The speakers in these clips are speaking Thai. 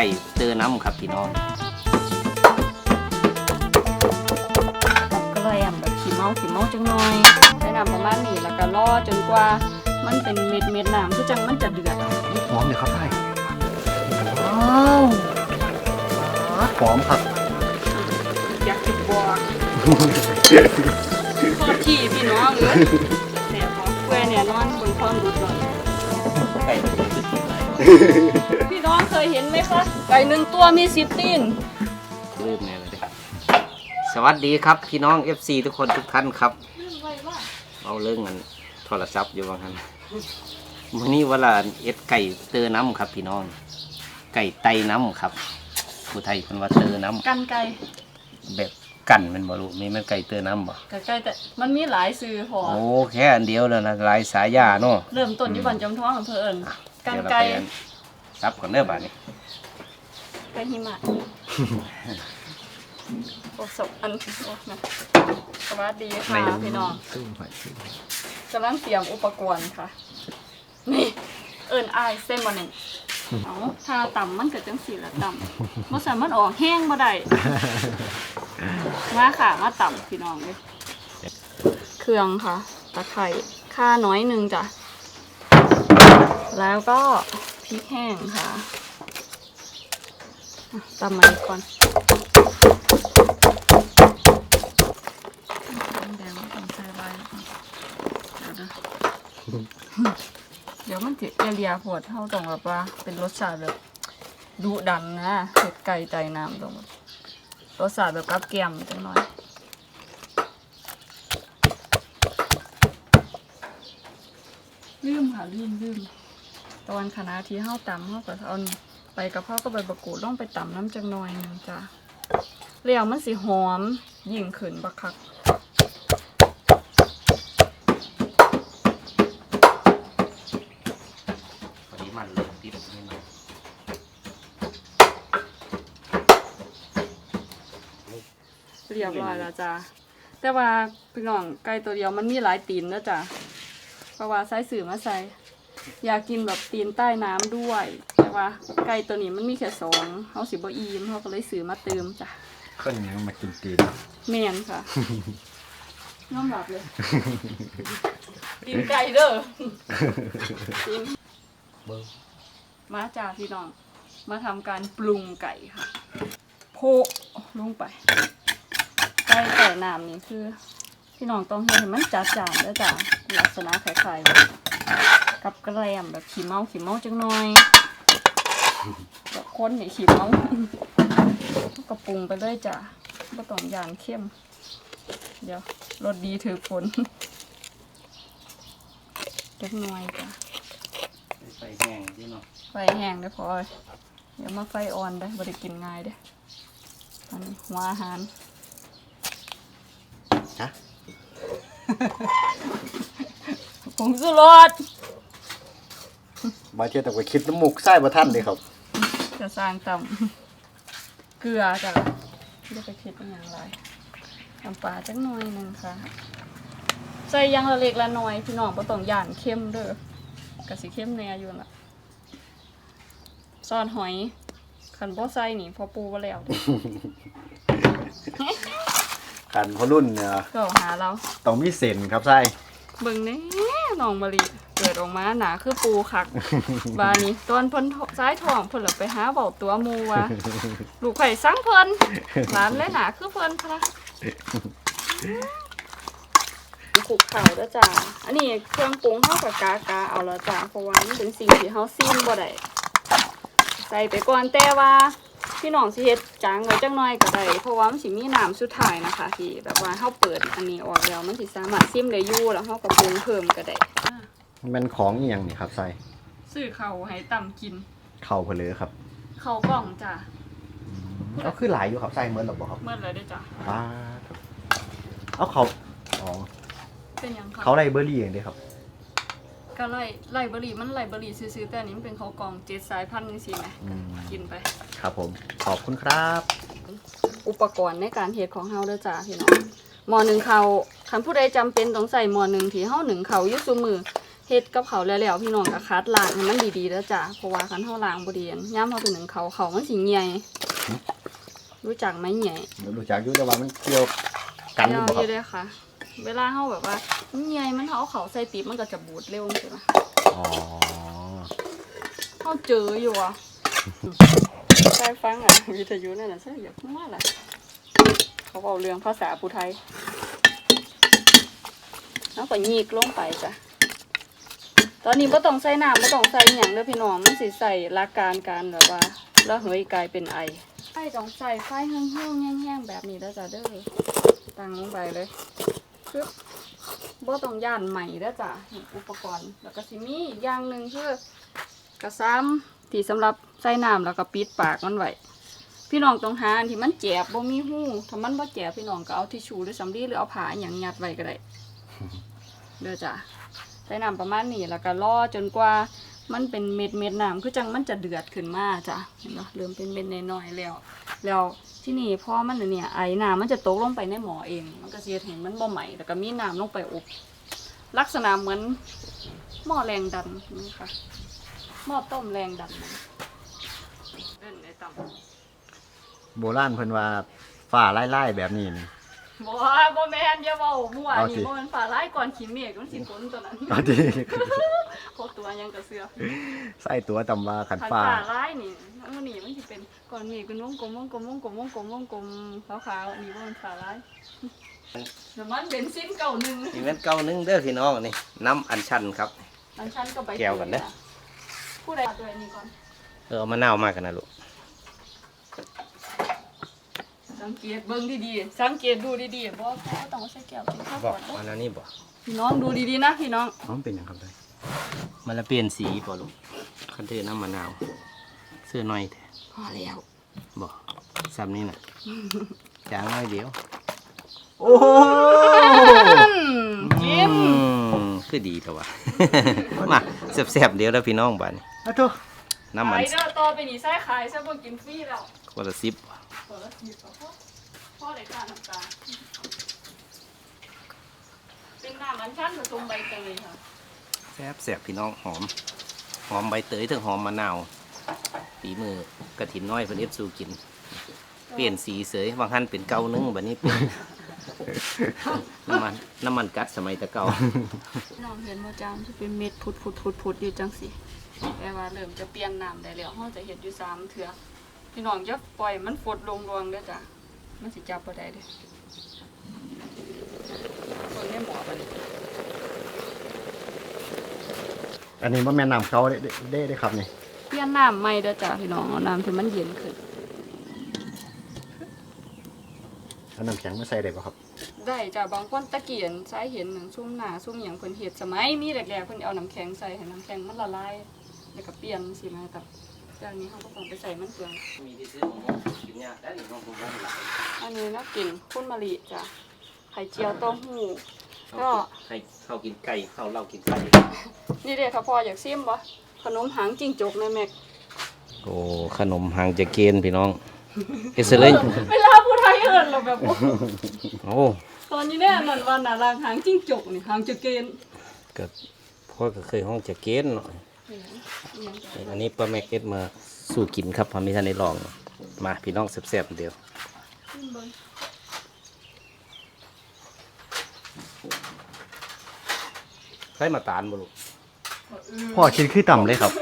ก่เตอน้ำครับพี่น้องก็เลยอะแบบขี้เมาขี้เมาจังหน่อยใส่น้ำประมาณนี้แล้วก็รอจนกว่ามันเป็นเม็ดเม็ดๆน้ำคือจังมันจะเดือดอะหอมเลยครับไส้ว้าวหอมครับอยากจะบอกโทษทีพี่น้องเลยเนี่ยพอแควเนี่ยนอนบนความรุดเลยไก่ ยเห็นไหมคะ ไก่หนึ่งตัวมีสิบตีนลืมแน่เลยครับสวัสดีครับ พี่น้อง FC ทุกคนทุกท่านครับ เอาเรื่องเงินโทรศัพท์อยู่บางคันมื้อนี้เวลาเอ็ดไก่เตอน้ำครับ พี่น้อง ไก่ไตน้ำครับผู้ไทยเป็นว่าเตอน้กันไก่ำแบบกันแมันบ่รู้มีแมันไก่เตอน้ำบ่ไก่ไก่แต่มันมีหลายซื้อพอโอ้แค่อันเดียวแล้วนะหลายสายยาเนาะเริ่มต้นที่บ่อนจอมท้องอำเภอเอิญกันเดี๋ยวเราไก่ไปอัน ซับก่อนเด้อบ่านี้ไก่หิมะโอ้สบอันโอ้นะสวัสดีค่ะพี่น้องสู้หอยสู้กำลังเตรียมอุปกรณ์ค่ะ นี่ เอิญอายเส้นบอลหนึ่งเอาถ้าต่ำมันเกิดจังสีละต่ำมันสามารถออกแห้งมาได้มาค่ะ มาต่ำพี่น้องเลยเครื่องค่ะ ตะไคร่ค่าน้อยหนึ่งจ้ะ แล้วก็พ ริกแห้งค่ะอะตำมาอีกก่อนแดงๆต้องใส่ใบเดี๋ยวนะเดี๋ยวมันจะเอเรียปวดเท่าตรงแบบว่า เป็นรสชาติแบบดุดันนะเผ็ดไก่ใจน้ำตรงแบบรสชาติแบบกับแกมจังหน่อยลืมค่ะลืมลืม ตอนคณะที่เฮาตำเฮาก็เอาไปกับพ่อก็ใบประกูดลงไปตำน้ำจังหน่อยหนึงจ้ะเลี้ยวมันสิหอมยิ่งขึ้นบักคักพอดีมันเลยติดนี่มันเรียบร้อยแล้วจ้ะแต่ว่าพี่น้องไก่ตัวเดียวมันมีหลายตีนนะจ้ะเพราะว่าใส่สื่อมาใส่ อยากกินแบบตีนใต้น้ำด้วย แต่ว่าไก่ตัวนี้มันมีแค่สองเขาสิบ่อิ่มเขาก็เลยซื้อมาเติมจ้ะคนยังมากินตีนแมนค่ะน้อมหลับเลยตีนไก่เด้อตีนมาจ้าพี่น้อง มาทำการปรุงไก่ค่ะโพะลงไปไก่ไก่น้ำนี่คือ พี่น้องต้องเห็นมันจัดจานแล้วจ้ะลักษณะคล้ายๆแบบ กับกระแลมแบบขี้เมาขี้เมาจังหน่อยแบบคนนี่ขี้เมาก็ปรุงไปเลยจ้ะไม่ต้องยานเข้ม เดี๋ยวรสดีถือผลเล็กน้อยจ้ะไปแห้งที่เนาะไฟแห้งได้อพอเอ้ยเดี๋ยวมาไฟอ่อนได้บริกินง่ายเด้ออันนี้หัวอาหารฮะผงสุรส มาเชื่อแต่ว่าคิดน้ำมูกไส้ประท่านเลยครับ จะสร้างตำเกลือจ้ะไม่ได้ไปคิดอหย่างไรน้ำปลาจักหน่อยหนึงค่ะ ใส่อยังละเล็กละน้อยพี่น้องบ่ต้องย่านเข้มเด้อกะสิเข้มแน่อยู่น่ะซอสหอยคันบ่ใส่นี่พอปูบ่แล้วเด้อกันพอรุ่นเนี่ยก็หาเราต้องมีเส้นครับไส้เบิ่งแน่น้องมะลิ เกิดออกมาหนาคือปูคัก บานี้ตอนเพิ่นซ้ายท้องเพิ่นละไปหาเว้าตัวหมูว่าลูกไผ่สั่งเพิ่นหลานและหนาคือเพิ่นพะนะคลุกเข่าแล้วจ้าอันนี้เครื่องปรุงเฮากับกากาเอาแล้วจ้าเพราะว่ามันเป็นสิ่งที่เฮาซีมบ่ได้ใส่ไปก่อนแต่ว่าพี่น้องสิเฮ็ดจางไว้จังน้อยก็ได้เพราะว่ามันสิมีน้ำสุดท้ายนะคะ ที่แบบว่าเฮาเปิดอันนี้ออกแล้วมันสิสามารถซิมได้อยู่แล้วเฮาก็ปรุงเพิ่มก็ได้ มันของอหย่างนี่ครับไส้ซื้อเขาวให้ต่ำกิน เข่าเพลอครับเขาวกล่องจ้ะก็คือหลายอยู่ครับไส้เหมือนหรอบอกครับเมื่อไรได้อจ้ะป้าดครับเอาเขาอ๋อเป็นหยังคะเขาไรเบอร์รี่อย่างเดียวครับก็ไล่ไล่เบอรี่มันไล่เบอรี่ซื้อๆแต่อันนี้มันเป็นเขาวกล่องเจ็ดสายพันธุ์นี่สิไหมอืมกินไป ครับผมขอบคุณครับ อุปกรณ์ในการเฮ็ดของเฮาเด้อจ้าพี่น้องหม้อหนึ่งเขาวคันผู้ใดจำเป็นต้องใส่หม้อหนึ่งที่เฮาหนึ่งเขาวอยุซุมือ เฮ็ดกับเขาวแล้วๆพี่น้องก็คัดล้างให้มันดีๆแล้วจ้ะเพราะว่าคันเฮาล้างบ่ดีอันย่ามเฮาไปนึ่งเขาเขามันสิเหี่ยรู้จักไหมเหี่ยรู้จักอยู่แต่ว่ามันเกี่ยวกันหรือเหี่เปล่าอยู่เด้อค่ะ เวลาเฮาแบบว่ามันเหี่ยมันเอาเขาใส่ปิ๊บมันก็จะบูดเร็วใช่ไหมอ๋อเฮาเจออยู่อะใช่ฟังอะวิทยุนั่นน่ะใช่อยากมาล่ะเขาเว้าเรื่องภาษาผู้ไทยแล้วก็ยีกลงไปจ้ะ ตอนนี้บ่ต้องใส่น้ำบ่ต้องใส่หยังเด้อพี่น้องมันสิใส่หลักการการแบบว่าระเหยกลายเป็นไอไฟต้องใส่ไฟแห้งๆแห้งๆแบบนี้แล้วจ้ะเด้อตั้งลงไปเลยคือบ่ต้องย่านใหม่เด้อจ้ะนี่อุปกรณ์แล้วก็สิมีอีกอย่างหนึงคือกระซ้ำที่สำหรับใส่น้ำแล้วก็ปิดปากมันไว้พี่น้องต้องหาอันที่มันแจบบ่มีหูถ้ามันบ่แจบพี่น้องก็เอาทิชชู่หรือสำลีหรือเอาผ้าอหยังยัดไว้ก็ได้เด้อจ้ะใส่น้ำประมาณนี้แล้วก็รอจนกว่ามันเป็นเม็ดเม็ดน้ำคือจังมันจะเดือดขึ้นมาจ้ะเห็นปะเริ่มเป็นเม็ดน้อยๆแล้ว แล้วที่นี่พอมันเนี่ยไอ้น้ำมันจะตกลงไปในหม้อเอง มันก็เสียเห็นมันบ่ใหม่แล้วก็มีน้ำลงไปอบลักษณะเหมือนหม้อแรงดันนะคะหม้อต้มแรงดันเล่นไอ้ต่ำโบราณเพิ่นว่าฝ่าไล่ๆแบบนี้นี่ บ่บ่แม่นอย่าเว้ามั่วเอาสิ นี่บ่แม่นฟ้าร้ายก่อนขี้เมฆมันสิฝนตัวนั้นเอาดีโคตรตัวยังกระเสือใส่ตัวตำว่าขันขันฝ่า ฝ่าร้ายนี่อันนี้มันจะเป็นก่อนนี่เป็นวงกลมวงกลมวงกลมวงกลมวงกลมขาวๆอันนี้ว่ามันฝ่าร้ายน้ำมันเบนซินเก่าหนึ่งนี่แม่นเก้าหนึงเด้อพี่น้องนี่น้ำอัญชันครับ อันชันก็ไปแก้วกันเด้อ ผู้ใดตัวนี้ก่อนเออเอามะนาวมากันนะลูก สังเกตเบิ่งดีๆสังเกตดูดีๆบ่บ่ต้องใส่แก้วเป็นข้าวบอกก่อนอันนั้นนี่บอกพี่น้องดูดีๆนะพี่น้องอ๋อมันเป็นอย่างครับได้มันละเปลี่ยนสีป่ะลูกคันเทน้ำมะนาว เสื้อน้อยแท้พอแล้วบอกซ้ำนี่น่ะจางน้อยเดียว โอ้โหกินอืมคือดีเถอะวะมาแซ่บๆเดี๋ยวแล้วพี่น้องบ้านนี้อะโธ่น้ำมันขายเด้อต่อไปนี่ใส่ขายซะบ่กินฟรีแล้วคนละสิบ เปิดแล้วสิบพ่อพ่อได้ค่าน้ำตาลเป็นน้ำอันชันผสมใบเตยค่ะแซ่บแซ่บพี่น้องหอม หอมใบเตยถึงหอมมะนาวฝีมือกระถินน้อยเพิ่นเอฟสูกิน เปลี่ยนสีเสยบางท่านเป็นเกานึงแบบนี้เป็นน้ำมันน้ำมันกัดสมัยแตะเก่าน้องเห็นว่าจางจะเป็นเม็ดพุดพุดพุดพุดอยู่จังสิแต่ว่าเริ่มจะเปลี่ยนน้ำได้แล้วเราจะเห็ดอยู่สามเถื่อ พี่น้องจะปล่อยมันฟดลงรวงเด้อจ้ะมันสิจับบ่ได้เด้อคนไม่หมอไปเลยอันนี้ว่าแม่นำเขาได้ได้ได้ครับนี่เปลี่ยนน้ำใหม่เด้อจ้ะพี่น้องเอาน้ำที่มันเย็นขึ้นเอาน้ำแข็งมาใส่ได้ป่ะครับ ได้จ้ะบางคนตะเกียนใช้เห็นหนึ่งซุ่มหนาซุ่มหยังเพิ่นเฮ็ดสมัยมีแรกๆเพิ่นเอาน้ำแข็งใส่ให้น้ำแข็งมันละลายแล้วก็เปลี่ยนสินะแต่ เดี๋ยวนี้เขาก็ต้องไปใส่มันเปลืองมีที่ซื้อของกินยากได้หนึ่งของผมว่าหลายอันนี้นะกินข้นมะลิจ้ะไข่เจียวเต้าหู้ก็ให้เข้ากินไก่เข้าเหล้ากินไก่นี่เด็กค่ะพ่ออยากซิมบ่ขนมหางจิ้งจกในแม็กโอ้ขนมหางจะเกณฑ์พี่น้องเอสเลยเวลาผู้ไทยเอิ้นเราแบบโอ้โอ้ตอนนี้เนี่ยนั่นว่าน่ารางหางจิ้งจกนี่หางจะเกณฑ์ก็พ่อก็เคยห้องจะเกณฑ์เนาะนี่นะอิหยังจ้ะ อันนี้ป้าแม็กเอ็ดมาสู่กินครับพามิทันได้ลอง มาพี่น้องแซ่บๆเดียวซิมเบิ่งใส่มาตาลบ่ลูกพ่อคิดคือต่ำเลยครับ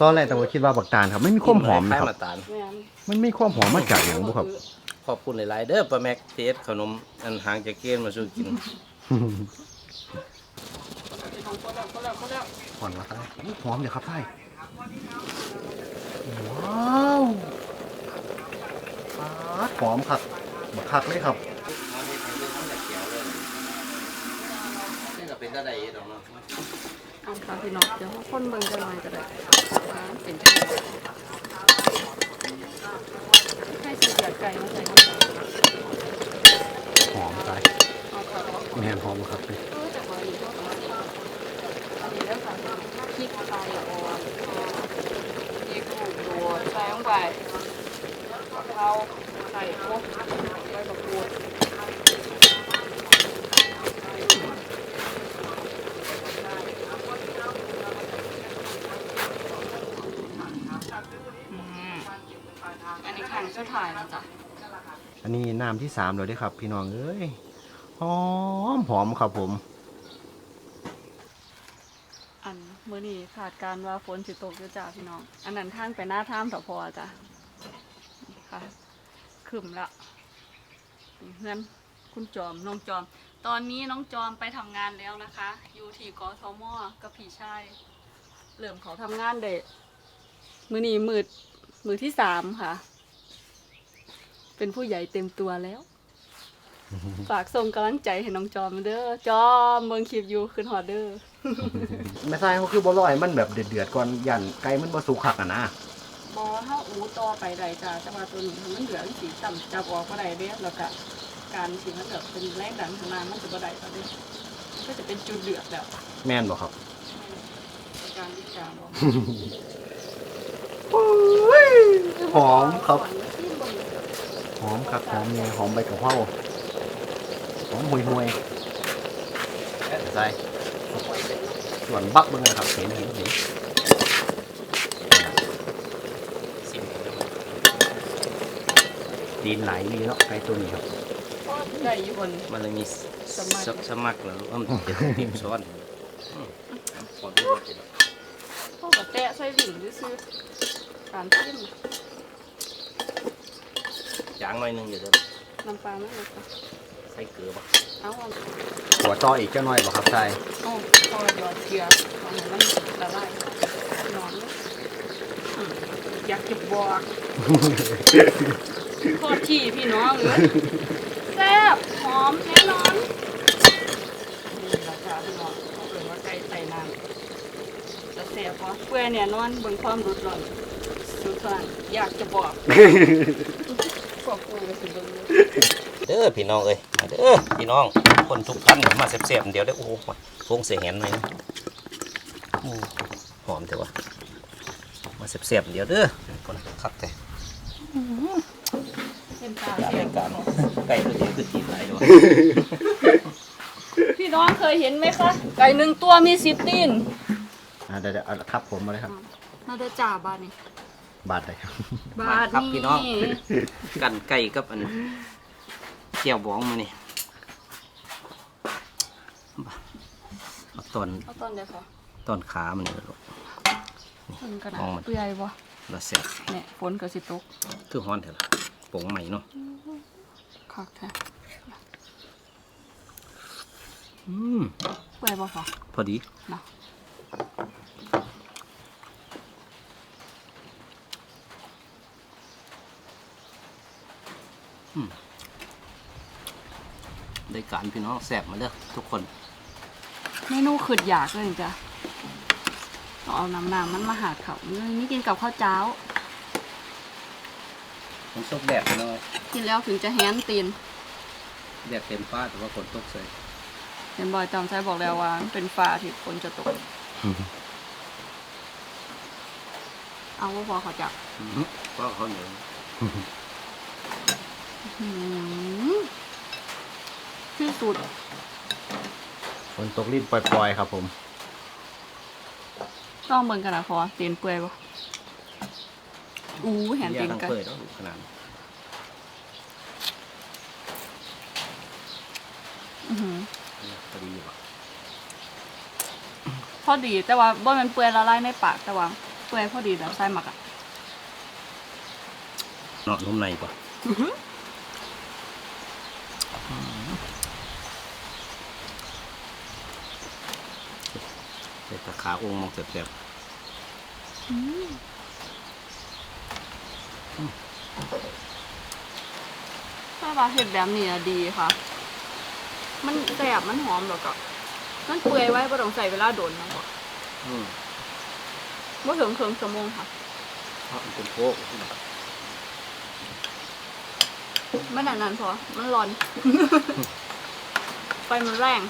ตอนแรกแต่ว่าคิดว่าบักตาลครับ ไม่มีความหอมใส่นะครับมาตาลแม่นมันไม่ความหอมมาจากอย่างบุครับ ขอบคุณหลายๆเด้อป้าแม็กที่เอ็ดขนมอันหางจะเกณฑ์มาสู่กินพี่น้องคนแล้วคนแล้วคนแล้ว หอมวะไส้หอมเดี๋ยวครับไส้ว้าวปาดหอมครับบักคักเลยครับนี่ก็เป็นอะไรดอกเนาะเอาค่ะพี่น้องเดี๋ยวเราคนเบิ่งกันหน่อยก็ได้ว่าเป็นจังไดให้สีเดือดไก่มาใส่เข้าไปหอมไส้เอาค่ะเอาค่ะแม่นหอมครับเลย อันนี้ขังสุดท้ายแล้วจ้ะ อันนี้น้ำที่สามเลยด้ครับ พี่น้องเอ้ยหอมหอมครับผม มื่อนี้ขาดการว่าฝนสิตกอยู่จ้ะพี่น้อง อันนั้นทางไปหน้าถ้ำต่อพอจ้ะค่ะขึ้นละนี่เพื่อนคุณจอมน้องจอม ตอนนี้น้องจอมไปทำงานแล้วนะคะ อยู่ที่กอทมกับพี่ชายเริ่อมเขาทำงานเด็มือนี้มืดมือที่สามค่ะ เป็นผู้ใหญ่เต็มตัวแล้ว ฝากส่งกำลังใจให้น้องจอมเด้อจอมเมืองคลิปอยู่ขึ้นฮอดเด้อไม่ใช่เขาคือบ่ลอยมันแบบเดือดๆก่อนยันไก่มันบ่สุกคักอะนะบอถ้าอูต่อไปใดจ้าจะมาตัวนี้มันเหลืองสีต่ำจับออกมาได้เด้แล้วก็การสีมันแบบเป็นแรงดันข้างล่างมันจะบ่ได้ตอนนี้ก็จะเป็นจุดเดือดแล้วแม่นบ่ครับในการวิจารณ์ออกหอมครับก่อนที่เบิ่งหอมครับหอมเนี่ยหอมใบกะเพรา หอมห่วยๆใส่ส่วนบักเบิ่งนะครับ เห็นเห็นเห็นซิมเลยดีนไหลดีเนาะไก่ตัวนี้ครับก็ได้อยู่บนมันเลยมีสมัครสสมัครแล้วว่ามันเป็นทีมซ้อนอืมขอดูรสหน่อยพวกกับแตะใส่หลิ่งซื้อๆการจิ้มจางหน่อยหนึงเดี๋ยวจะน้ำปลาไม่เลยค่ะใส่เกลือป่ะเอาอันหัวต่ออีกเจ้าหน่อยบ่ครับใส่เอาพอหยอดเกลือทำให้มันละลายนอนเลยอืมอยากจะบอกโทษทีพี่น้องเอ้ยแซ่บหอมแน่นอนนี่ราคาพี่น้องเขาเรียกว่าไก่ใส่น้ำจะแซ่บเพราะเพื่อเนี่ยนอนบนความรุดร้อนสุดท้ายอยากจะบอกพวกกูก็สิเบิ่งเลย เด้อพี่น้องเอ้ยมาเด้อพี่น้องคนทุกท่านมาเสียบๆเดี๋ยวได้อโอ้โหฟงเสียแหนหน่อยนะโอ้หอมแต่ว่ามาเสียบๆเดี๋ยวเด้อคนคักแต่เป็นตาอยากเสียให้การไก่ตัวนี้คือตีนไหลด้วยพี่น้องเคยเห็นไหมคะ ไก่หนึ่งตัวมีสิบตีนอ่าเดี๋ยวเดี๋ยวเอาทับผมมาเลยครับน่าจะจ่าบาทนี่บาดเลยครับบาทครับนี่พี่น้องกันไก่กับอัน เกี่ยวบ้องมานี่เอาตอนเอาตอนเดียวค่ะตอนขามันเลยลูกมันกระดาอ๋อษมัน เปื่อยบ่แล้วเสร็จเนี่ยฝนก็สิตกคือฮ้อนเถอะล่ะปงใหม่เนาะคักแท้อืมเปื่อยบ่พอพอดีเนาะ การพี่น้องแสบมาเด้อทุกคน เมนูขืดอยากเลยจ้ะต้องเอาน้ำน้ำมันมาหาเขาเลยนี่กินกับข้าวเจ้าฝนตกแดดพี่น้องกินแล้วถึงจะแห้นตีนแดดเต็มฟ้าแต่ว่าฝนตกใส่เห็นบอยจำใช้บอกแล้วว่ามันเป็นฟ้าที่ฝนจะตก เอาว่าพอเขาจับอื้อหือเพราะเขาเหนียวหืม ที่สุดฝนตกลิ้นปล่อยๆ ครับผม ต้องเบิ่งกันนะพอตีนเปื่อยบ่อู้เห็นยาตีนทั้งกันเปิดแล้วขนาดนั้นอื้อหือพอดีอยู่ปะพอดีแต่ว่าบ่แมันเปื่อยละลายในปากแต่ว่าเปื่อยพอดีแบบใส่หมักอะเนาะนุ่มในปะเด็ดตะ ขาองค์มองแสบถ้าว่าเห็ดแบบนี้อะดีค่ะ มันแสบมันหอมแล้วก็มันเปื่อยไว้บ่ต้องใส่เวลาโดนนะบ่ๆอืมบ่ถึงครึ่งชั่วโมงค่ะเพราะมันเป็นโคกไม่นานนั้นพอ มันร้อน ไฟมันแรง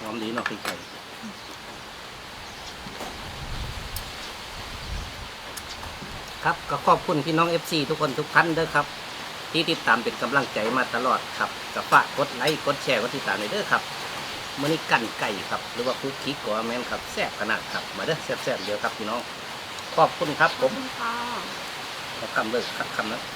หอมดีเนาะพริกไทยครับก็ขอบคุณพี่น้อง FC ทุกคนทุกท่านเด้อครับที่ที่ติดตามเป็นกำลังใจมาตลอดครับกับฝากกดไลค์กดแชร์กดติดตามเลยเด้อครับมื้อนี้กันไก่ครับ หรือว่าคุกคิกกัวแม่นครับแซ่บขนาดครับ มาเด้อแซ่บๆเดียวครับพี่น้อง ขอบคุณครับขผอบมคุณค่ะขอคำเลิกครับคำนั้นข